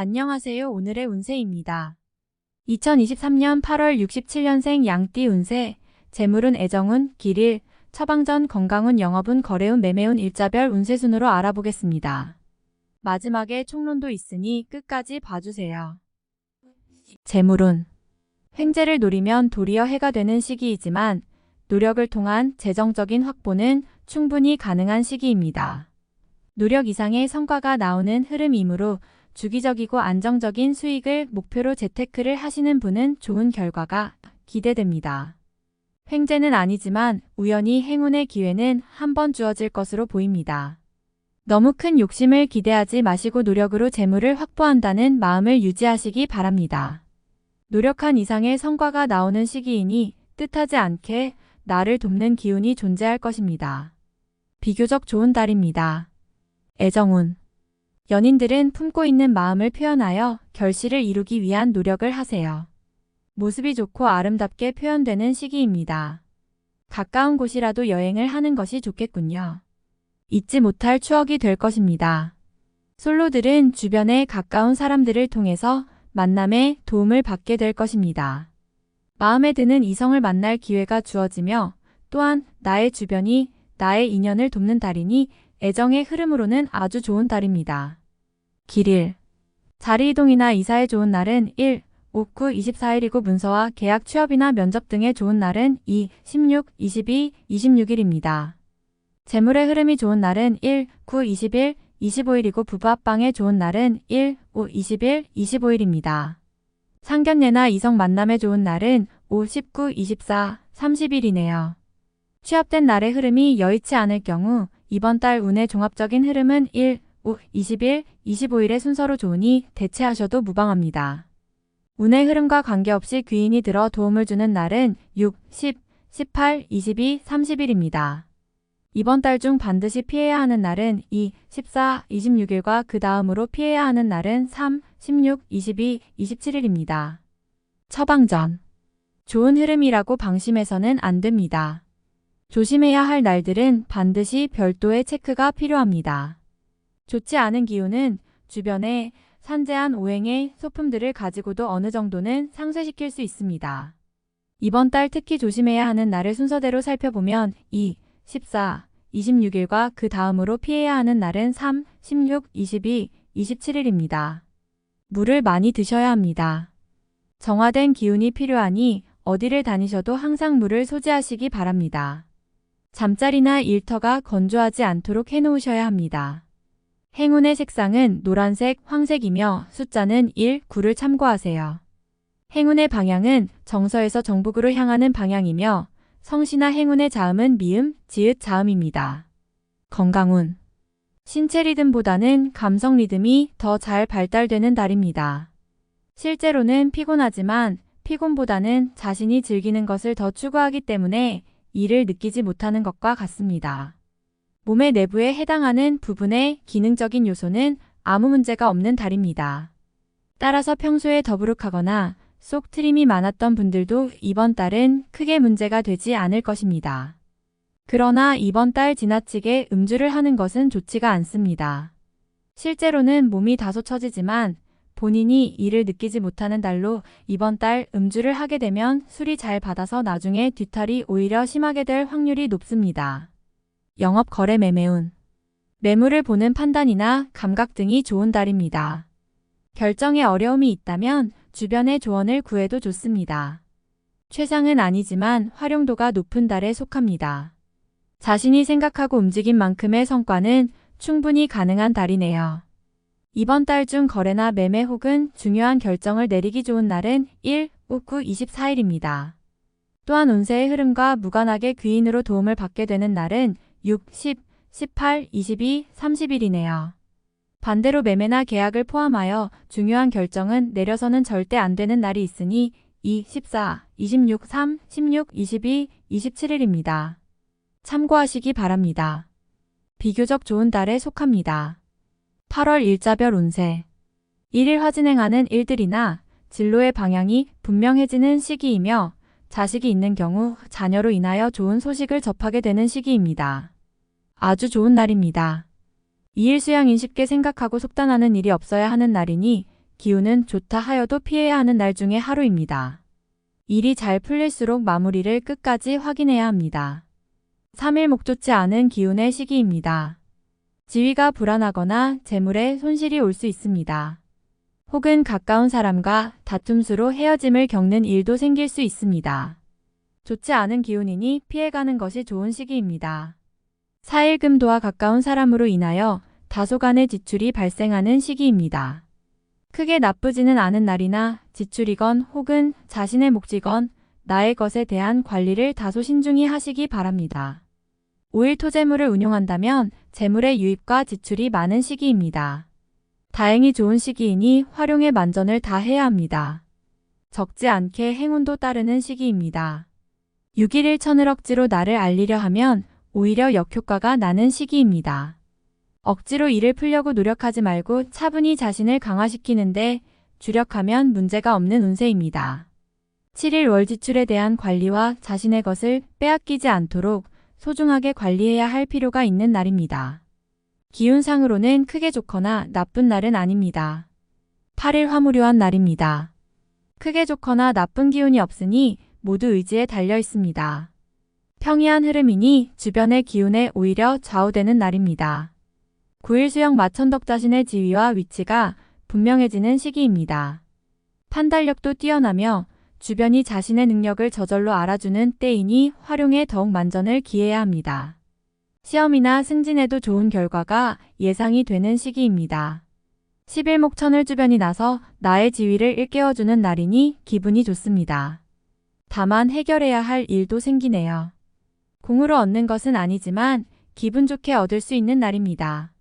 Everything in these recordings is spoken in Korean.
안녕하세요. 오늘의 운세입니다. 2023년 8월 67년생 양띠 운세, 재물운 애정운, 길일, 처방전 건강운 영업운 거래운 매매운 일자별 운세 순으로 알아보겠습니다. 마지막에 총론도 있으니 끝까지 봐주세요. 재물운 횡재를 노리면 도리어 해가 되는 시기이지만 노력을 통한 재정적인 확보는 충분히 가능한 시기입니다. 노력 이상의 성과가 나오는 흐름이므로 주기적이고 안정적인 수익을 목표로 재테크를 하시는 분은 좋은 결과가 기대됩니다. 횡재는 아니지만 우연히 행운의 기회는 한 번 주어질 것으로 보입니다. 너무 큰 욕심을 기대하지 마시고 노력으로 재물을 확보한다는 마음을 유지하시기 바랍니다. 노력한 이상의 성과가 나오는 시기이니 뜻하지 않게 나를 돕는 기운이 존재할 것입니다. 비교적 좋은 달입니다. 애정운 연인들은 품고 있는 마음을 표현하여 결실을 이루기 위한 노력을 하세요. 모습이 좋고 아름답게 표현되는 시기입니다. 가까운 곳이라도 여행을 하는 것이 좋겠군요. 잊지 못할 추억이 될 것입니다. 솔로들은 주변에 가까운 사람들을 통해서 만남에 도움을 받게 될 것입니다. 마음에 드는 이성을 만날 기회가 주어지며 또한 나의 주변이 나의 인연을 돕는 달이니 애정의 흐름으로는 아주 좋은 달입니다. 길일 자리 이동이나 이사에 좋은 날은 1, 5, 9, 24일이고 문서와 계약 취업이나 면접 등에 좋은 날은 2, 16, 22, 26일입니다. 재물의 흐름이 좋은 날은 1, 9, 20일, 25일이고 부부 합방에 좋은 날은 1, 5, 20일, 25일입니다. 상견례나 이성 만남에 좋은 날은 5, 19, 24, 30일이네요. 취업된 날의 흐름이 여의치 않을 경우 이번 달 운의 종합적인 흐름은 1, 5, 20일, 25일의 순서로 좋으니 대체하셔도 무방합니다. 운의 흐름과 관계없이 귀인이 들어 도움을 주는 날은 6, 10, 18, 22, 30일입니다. 이번 달 중 반드시 피해야 하는 날은 2, 14, 26일과 그 다음으로 피해야 하는 날은 3, 16, 22, 27일입니다. 처방전. 좋은 흐름이라고 방심해서는 안 됩니다. 조심해야 할 날들은 반드시 별도의 체크가 필요합니다. 좋지 않은 기운은 주변에 산재한 오행의 소품들을 가지고도 어느 정도는 상쇄시킬 수 있습니다. 이번 달 특히 조심해야 하는 날을 순서대로 살펴보면 2, 14, 26일과 그 다음으로 피해야 하는 날은 3, 16, 22, 27일입니다. 물을 많이 드셔야 합니다. 정화된 기운이 필요하니 어디를 다니셔도 항상 물을 소지하시기 바랍니다. 잠자리나 일터가 건조하지 않도록 해놓으셔야 합니다. 행운의 색상은 노란색, 황색이며 숫자는 1, 9를 참고하세요. 행운의 방향은 정서에서 정북으로 향하는 방향이며 성시나 행운의 자음은 미음, 지읒 자음입니다. 건강운 신체 리듬보다는 감성 리듬이 더 잘 발달되는 달입니다. 실제로는 피곤하지만 피곤보다는 자신이 즐기는 것을 더 추구하기 때문에 이를 느끼지 못하는 것과 같습니다. 몸의 내부에 해당하는 부분의 기능적인 요소는 아무 문제가 없는 달입니다. 따라서 평소에 더부룩하거나 속 트림이 많았던 분들도 이번 달은 크게 문제가 되지 않을 것입니다. 그러나 이번 달 지나치게 음주를 하는 것은 좋지가 않습니다. 실제로는 몸이 다소 처지지만 본인이 이를 느끼지 못하는 달로 이번 달 음주를 하게 되면 술이 잘 받아서 나중에 뒤탈이 오히려 심하게 될 확률이 높습니다. 영업 거래 매매운 매물을 보는 판단이나 감각 등이 좋은 달입니다. 결정에 어려움이 있다면 주변의 조언을 구해도 좋습니다. 최상은 아니지만 활용도가 높은 달에 속합니다. 자신이 생각하고 움직인 만큼의 성과는 충분히 가능한 달이네요. 이번 달 중 거래나 매매 혹은 중요한 결정을 내리기 좋은 날은 1, 5, 9, 24일입니다. 또한 운세의 흐름과 무관하게 귀인으로 도움을 받게 되는 날은 6, 10, 18, 22, 30일이네요. 반대로 매매나 계약을 포함하여 중요한 결정은 내려서는 절대 안 되는 날이 있으니 2, 14, 26, 3, 16, 22, 27일입니다. 참고하시기 바랍니다. 비교적 좋은 달에 속합니다. 8월 일자별 운세 1일 화진행하는 일들이나 진로의 방향이 분명해지는 시기이며 자식이 있는 경우 자녀로 인하여 좋은 소식을 접하게 되는 시기입니다. 아주 좋은 날입니다. 이일 수양인 쉽게 생각하고 속단하는 일이 없어야 하는 날이니 기운은 좋다 하여도 피해야 하는 날 중에 하루입니다. 일이 잘 풀릴수록 마무리를 끝까지 확인해야 합니다. 3일 목 좋지 않은 기운의 시기입니다. 지위가 불안하거나 재물에 손실이 올 수 있습니다. 혹은 가까운 사람과 다툼수로 헤어짐을 겪는 일도 생길 수 있습니다. 좋지 않은 기운이니 피해가는 것이 좋은 시기입니다. 4일 금도와 가까운 사람으로 인하여 다소간의 지출이 발생하는 시기입니다. 크게 나쁘지는 않은 날이나 지출이건 혹은 자신의 몫이건 나의 것에 대한 관리를 다소 신중히 하시기 바랍니다. 5일 토재물을 운용한다면 재물의 유입과 지출이 많은 시기입니다. 다행히 좋은 시기이니 활용의 만전을 다 해야 합니다. 적지 않게 행운도 따르는 시기입니다. 6일을 천을 억지로 나를 알리려 하면 오히려 역효과가 나는 시기입니다. 억지로 일을 풀려고 노력하지 말고 차분히 자신을 강화시키는데 주력하면 문제가 없는 운세입니다. 7일 월 지출에 대한 관리와 자신의 것을 빼앗기지 않도록 소중하게 관리해야 할 필요가 있는 날입니다. 기운상으로는 크게 좋거나 나쁜 날은 아닙니다. 8일 화무료한 날입니다. 크게 좋거나 나쁜 기운이 없으니 모두 의지에 달려 있습니다. 평이한 흐름이니 주변의 기운에 오히려 좌우되는 날입니다. 9일 수영 마천덕 자신의 지위와 위치가 분명해지는 시기입니다. 판단력도 뛰어나며 주변이 자신의 능력을 저절로 알아주는 때이니 활용에 더욱 만전을 기해야 합니다. 시험이나 승진에도 좋은 결과가 예상이 되는 시기입니다. 11목 천을 주변이 나서 나의 지위를 일깨워주는 날이니 기분이 좋습니다. 다만 해결해야 할 일도 생기네요. 공으로 얻는 것은 아니지만 기분 좋게 얻을 수 있는 날입니다.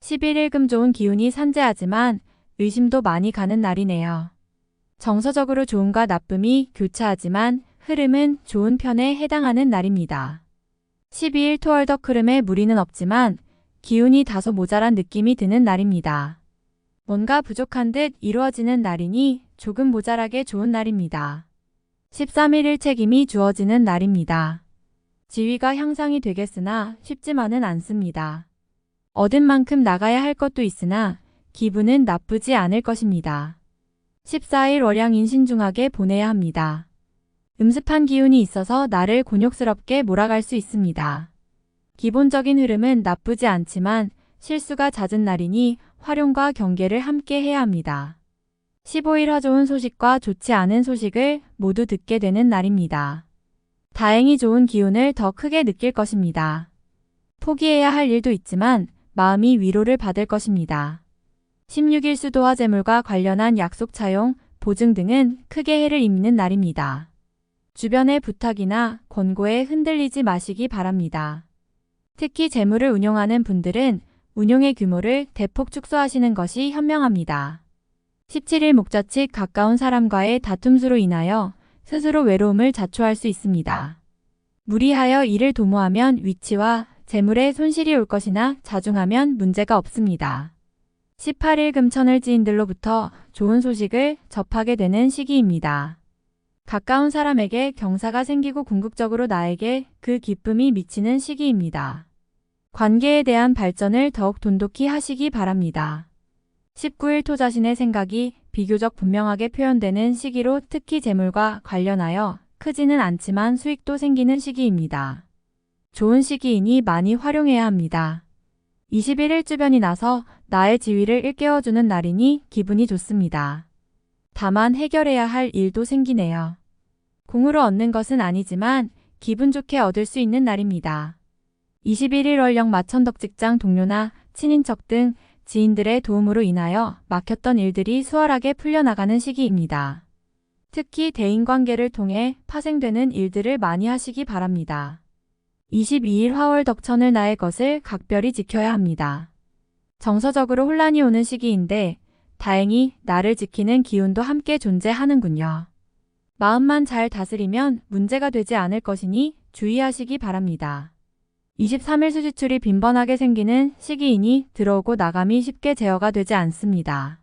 11일 금 좋은 기운이 산재하지만 의심도 많이 가는 날이네요. 정서적으로 좋음과 나쁨이 교차하지만 흐름은 좋은 편에 해당하는 날입니다. 12일 토월덕 흐름에 무리는 없지만 기운이 다소 모자란 느낌이 드는 날입니다. 뭔가 부족한 듯 이루어지는 날이니 조금 모자라게 좋은 날입니다. 13일 일책임이 주어지는 날입니다. 지위가 향상이 되겠으나 쉽지만은 않습니다. 얻은 만큼 나가야 할 것도 있으나 기분은 나쁘지 않을 것입니다. 14일 월양 인신중하게 보내야 합니다. 음습한 기운이 있어서 나를 곤욕스럽게 몰아갈 수 있습니다. 기본적인 흐름은 나쁘지 않지만 실수가 잦은 날이니 활용과 경계를 함께 해야 합니다. 15일 화 좋은 소식과 좋지 않은 소식을 모두 듣게 되는 날입니다. 다행히 좋은 기운을 더 크게 느낄 것입니다. 포기해야 할 일도 있지만 마음이 위로를 받을 것입니다. 16일 수도와 재물과 관련한 약속 차용, 보증 등은 크게 해를 입는 날입니다. 주변의 부탁이나 권고에 흔들리지 마시기 바랍니다. 특히 재물을 운용하는 분들은 운용의 규모를 대폭 축소하시는 것이 현명합니다. 17일 목자측 가까운 사람과의 다툼수로 인하여 스스로 외로움을 자초할 수 있습니다. 무리하여 일을 도모하면 위치와 재물에 손실이 올 것이나 자중하면 문제가 없습니다. 18일 금천을 지인들로부터 좋은 소식을 접하게 되는 시기입니다. 가까운 사람에게 경사가 생기고 궁극적으로 나에게 그 기쁨이 미치는 시기입니다. 관계에 대한 발전을 더욱 돈독히 하시기 바랍니다. 19일 토 자신의 생각이 비교적 분명하게 표현되는 시기로 특히 재물과 관련하여 크지는 않지만 수익도 생기는 시기입니다. 좋은 시기이니 많이 활용해야 합니다. 21일 주변이 나서 나의 지위를 일깨워주는 날이니 기분이 좋습니다. 다만 해결해야 할 일도 생기네요. 공으로 얻는 것은 아니지만 기분 좋게 얻을 수 있는 날입니다. 21일 월령 마천덕 직장 동료나 친인척 등 지인들의 도움으로 인하여 막혔던 일들이 수월하게 풀려나가는 시기입니다. 특히 대인관계를 통해 파생되는 일들을 많이 하시기 바랍니다. 22일 화월 덕천을 나의 것을 각별히 지켜야 합니다. 정서적으로 혼란이 오는 시기인데 다행히 나를 지키는 기운도 함께 존재하는군요. 마음만 잘 다스리면 문제가 되지 않을 것이니 주의하시기 바랍니다. 23일 수지출이 빈번하게 생기는 시기이니 들어오고 나감이 쉽게 제어가 되지 않습니다.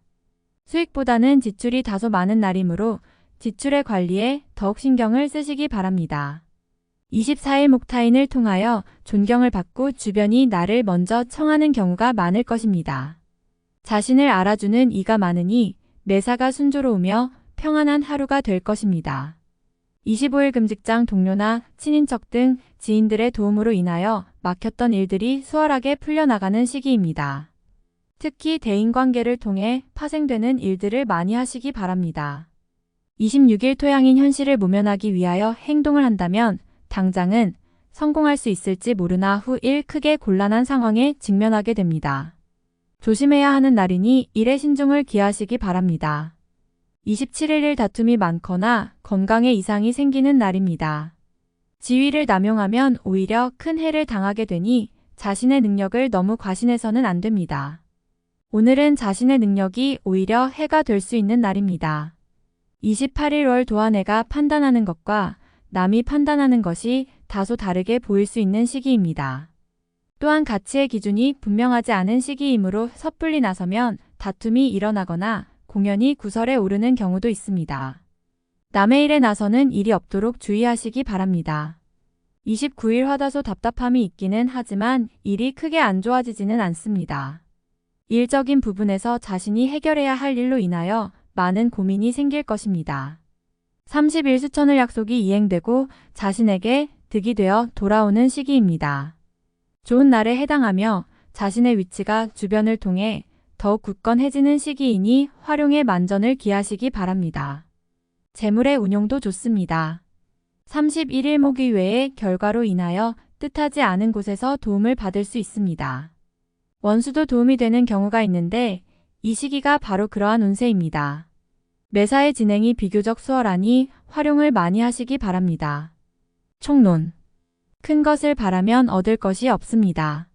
수익보다는 지출이 다소 많은 날이므로 지출의 관리에 더욱 신경을 쓰시기 바랍니다. 24일 목타인을 통하여 존경을 받고 주변이 나를 먼저 청하는 경우가 많을 것입니다. 자신을 알아주는 이가 많으니 매사가 순조로우며 평안한 하루가 될 것입니다. 25일 금직장 동료나 친인척 등 지인들의 도움으로 인하여 막혔던 일들이 수월하게 풀려나가는 시기입니다. 특히 대인관계를 통해 파생되는 일들을 많이 하시기 바랍니다. 26일 토양인 현실을 모면하기 위하여 행동을 한다면 당장은 성공할 수 있을지 모르나 후일 크게 곤란한 상황에 직면하게 됩니다. 조심해야 하는 날이니 일에 신중을 기하시기 바랍니다. 27일 다툼이 많거나 건강에 이상이 생기는 날입니다. 지위를 남용하면 오히려 큰 해를 당하게 되니 자신의 능력을 너무 과신해서는 안 됩니다. 오늘은 자신의 능력이 오히려 해가 될 수 있는 날입니다. 28일 월 도한해가 판단하는 것과 남이 판단하는 것이 다소 다르게 보일 수 있는 시기입니다. 또한 가치의 기준이 분명하지 않은 시기이므로 섣불리 나서면 다툼이 일어나거나 공연이 구설에 오르는 경우도 있습니다. 남의 일에 나서는 일이 없도록 주의하시기 바랍니다. 29일 화다소 답답함이 있기는 하지만 일이 크게 안 좋아지지는 않습니다. 일적인 부분에서 자신이 해결해야 할 일로 인하여 많은 고민이 생길 것입니다. 30일 수천을 약속이 이행되고 자신에게 득이 되어 돌아오는 시기입니다. 좋은 날에 해당하며 자신의 위치가 주변을 통해 더욱 굳건해지는 시기이니 활용의 만전을 기하시기 바랍니다. 재물의 운용도 좋습니다. 31일 모기 외에 결과로 인하여 뜻하지 않은 곳에서 도움을 받을 수 있습니다. 원수도 도움이 되는 경우가 있는데 이 시기가 바로 그러한 운세입니다. 매사의 진행이 비교적 수월하니 활용을 많이 하시기 바랍니다. 총론. 큰 것을 바라면 얻을 것이 없습니다.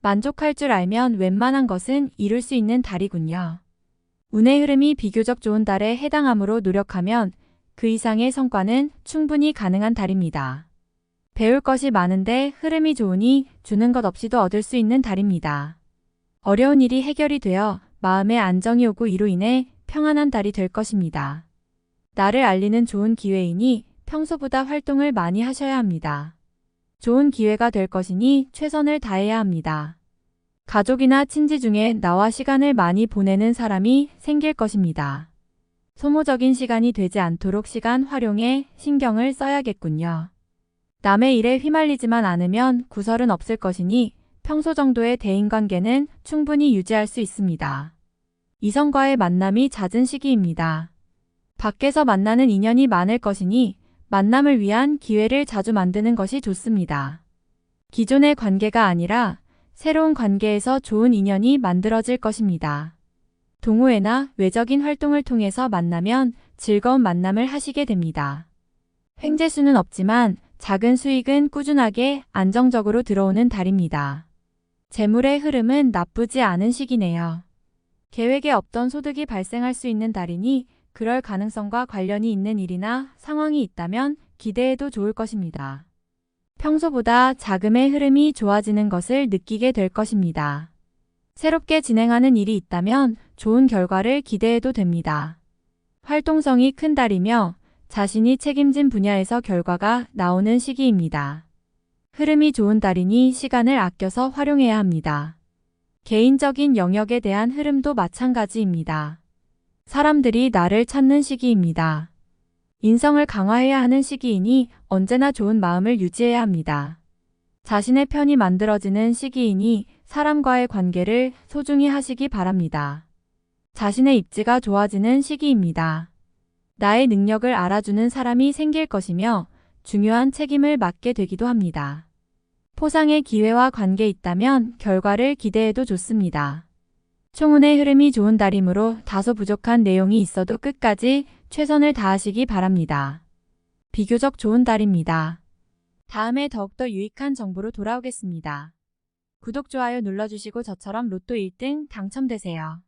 만족할 줄 알면 웬만한 것은 이룰 수 있는 달이군요. 운의 흐름이 비교적 좋은 달에 해당하므로 노력하면 그 이상의 성과는 충분히 가능한 달입니다. 배울 것이 많은데 흐름이 좋으니 주는 것 없이도 얻을 수 있는 달입니다. 어려운 일이 해결이 되어 마음에 안정이 오고 이로 인해 평안한 달이 될 것입니다. 나를 알리는 좋은 기회이니 평소보다 활동을 많이 하셔야 합니다. 좋은 기회가 될 것이니 최선을 다해야 합니다. 가족이나 친지 중에 나와 시간을 많이 보내는 사람이 생길 것입니다. 소모적인 시간이 되지 않도록 시간 활용에 신경을 써야겠군요. 남의 일에 휘말리지만 않으면 구설은 없을 것이니 평소 정도의 대인관계는 충분히 유지할 수 있습니다. 이성과의 만남이 잦은 시기입니다. 밖에서 만나는 인연이 많을 것이니 만남을 위한 기회를 자주 만드는 것이 좋습니다. 기존의 관계가 아니라 새로운 관계에서 좋은 인연이 만들어질 것입니다. 동호회나 외적인 활동을 통해서 만나면 즐거운 만남을 하시게 됩니다. 횡재수는 없지만 작은 수익은 꾸준하게 안정적으로 들어오는 달입니다. 재물의 흐름은 나쁘지 않은 시기네요. 계획에 없던 소득이 발생할 수 있는 달이니 그럴 가능성과 관련이 있는 일이나 상황이 있다면 기대해도 좋을 것입니다. 평소보다 자금의 흐름이 좋아지는 것을 느끼게 될 것입니다. 새롭게 진행하는 일이 있다면 좋은 결과를 기대해도 됩니다. 활동성이 큰 달이며 자신이 책임진 분야에서 결과가 나오는 시기입니다. 흐름이 좋은 달이니 시간을 아껴서 활용해야 합니다. 개인적인 영역에 대한 흐름도 마찬가지입니다. 사람들이 나를 찾는 시기입니다. 인성을 강화해야 하는 시기이니 언제나 좋은 마음을 유지해야 합니다. 자신의 편이 만들어지는 시기이니 사람과의 관계를 소중히 하시기 바랍니다. 자신의 입지가 좋아지는 시기입니다. 나의 능력을 알아주는 사람이 생길 것이며 중요한 책임을 맡게 되기도 합니다. 포상의 기회와 관계 있다면 결과를 기대해도 좋습니다. 총운의 흐름이 좋은 달이므로 다소 부족한 내용이 있어도 끝까지 최선을 다하시기 바랍니다. 비교적 좋은 달입니다. 다음에 더욱더 유익한 정보로 돌아오겠습니다. 구독, 좋아요 눌러주시고 저처럼 로또 1등 당첨되세요.